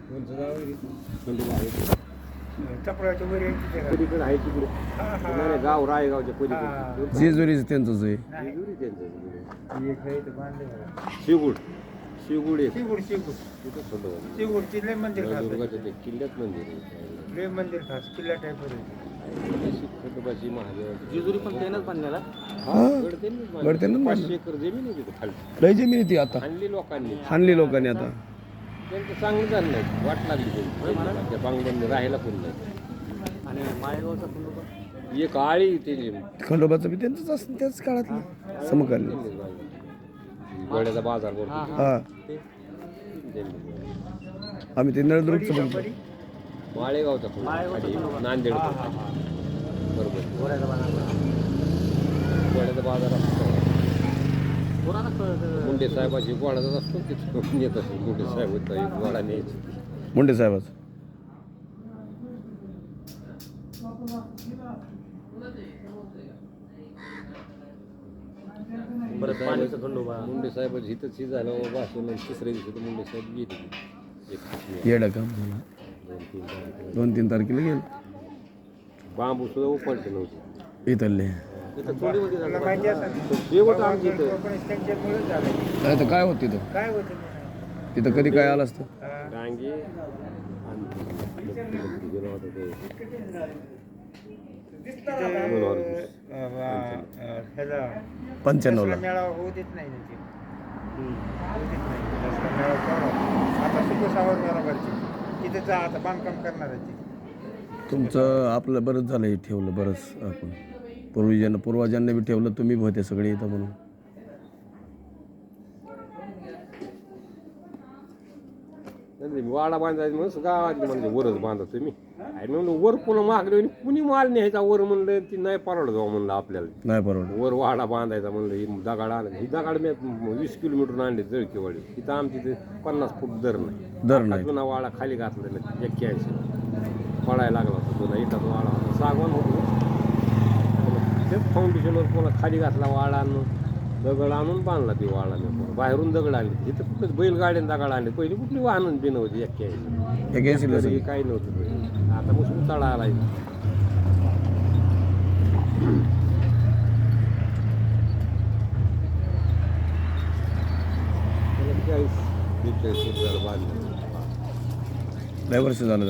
कोणचं गाव आहे खंडोबा आहे चपळाच्या वर आहे तिथे. पलीकडे आहे तिकडे हा, हा. नाही, नाही, गाव रायगावच्या हा. पलीकडे जेजुरीचं त्यांचंच आहे नाही. जेजुरी त्यांचं तिकडे. एक आहे इथं बांधले बघा. शिवगुड शिवगुड आहे शिवूड शिवूड तिथं खंडोबा शिवूडची लय मंदिर खास आहे. ते किल्ल्यात मंदिर आहे लय मंदिर खास किल्ला टाईप अशी खंडोबाची महादेवाची जेजुरी पण त्यानंच बांधलेला हा, गड त्यांनीच बांधला. गड त्यांनीच बांधला. पाचशे एकर जमीन आहे तिथं खाली लय जमीन आहे ती आता आणली लोकांनी हाणली लोकांनी आता त्यांचं चांगलं झालं नाही वाट लागली त्यांची. त्या बांगड्यांनी राहायला पण नाही. आणि माळेगावचा खंडोबा? एक आळी त्याची. खंडोबाचं बी त्यांचंच असतं त्याच काळातलं. समकालीन. गोड्याचा बाजार भरतो. हा. ते. आम्ही ते नळदुर्गचं बघतो माळेगावचा खंडोबा. नांदेड. बरोबर. गोड्याचा बाजार असतो. मुंडे साहेबाची गोडाचाच असतो तिथं येत असतो. मुंडे साहेब गोडा न्यायची मुंडे साहेबाचं. परत पाण्याचा खंडोबा मुंडे साहेबाची इथंच ही झालं भाषण आणि तिसऱ्या दिवशी तर मुंडे साहेब गेले. एक. येडं झालं. दोन तीन तारखेला. दोन तीन तारखेला गेलं. बांबू सुद्धा उपडते नव्हते. इथले इथं चोरीमध्ये तुला झालं माहिती असेल तो शेवट आमच्या इथं. कोकणीस त्यांच्यामुळे झालं. काय तर काय होत तिथं काय होतं ते? तिथं कधी काय आलं असतं. डांगे आणि गेलो होता ते मनोहर पंच्याण्णवला दसरा मेळावा होऊ देत नाही त्याची. होऊ देत नाही. दसरा मेळावा करावा. आता बांधकाम करणार आहे ते. तुमचं आपलं बरंच झालं हे ठेवलं बरंच आपण. पूर्वजांना पूर्वजांना बी ठेवलं तुम्ही होते सगळे इथं म्हणून. वाडा बांधायचं म्हणून गावात म्हणजे वरच बांधा तुम्ही. आणि म्हणलं वर पुन्हा मागले कुणी माल न्यायचा? वर म्हणलं ती नाही परवडत जाऊ म्हणलं आपल्याला. नाही परवडत. वर वाडा बांधायचा म्हणलं ही दगाड आणलं ही दगाड मी वीस किलोमीटर आणले जळकीवाडी तिथं आमची ते पन्नास फूट दर नाही. दर नाही. जुना वाडा खाली घातला नाही एक्क्याऐंशी. पडायला लागला होता जुना इथं वाडा होता. सागवान होतो. तेच फाउंडेशनवर पुन्हा खाली घातला वाडा आणून दगड आणून बांधला ती मी पुन्हा. बाहेरून दगड आणली इथं कुठं बैलगाड्याने दगड आणले पहिली कुठली वाहन बिन होती एक्क्याऐंशी. काही नव्हतं. आता मुस्लिम तळा आला चाळीस बेचाळीस फूट झालं वर्ष झालं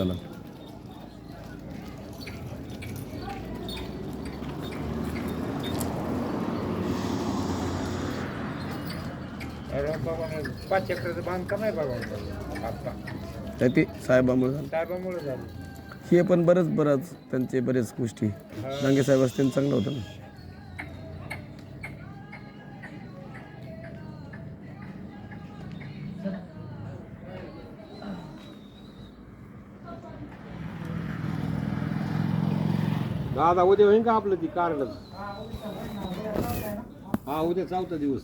पाच चक्राचं बांधकाम आहे बाबा. आता. तर ते साहेबामुळे झालं. साहेबामुळे झालं. हे पण बरंच बरंच त्यांचे बरेच गोष्टी. डांगे साहेब असते चांगलं होतं ना. दादा उद्या होईन का आपलं ती कार्ड हा उद्या चौथा दिवस.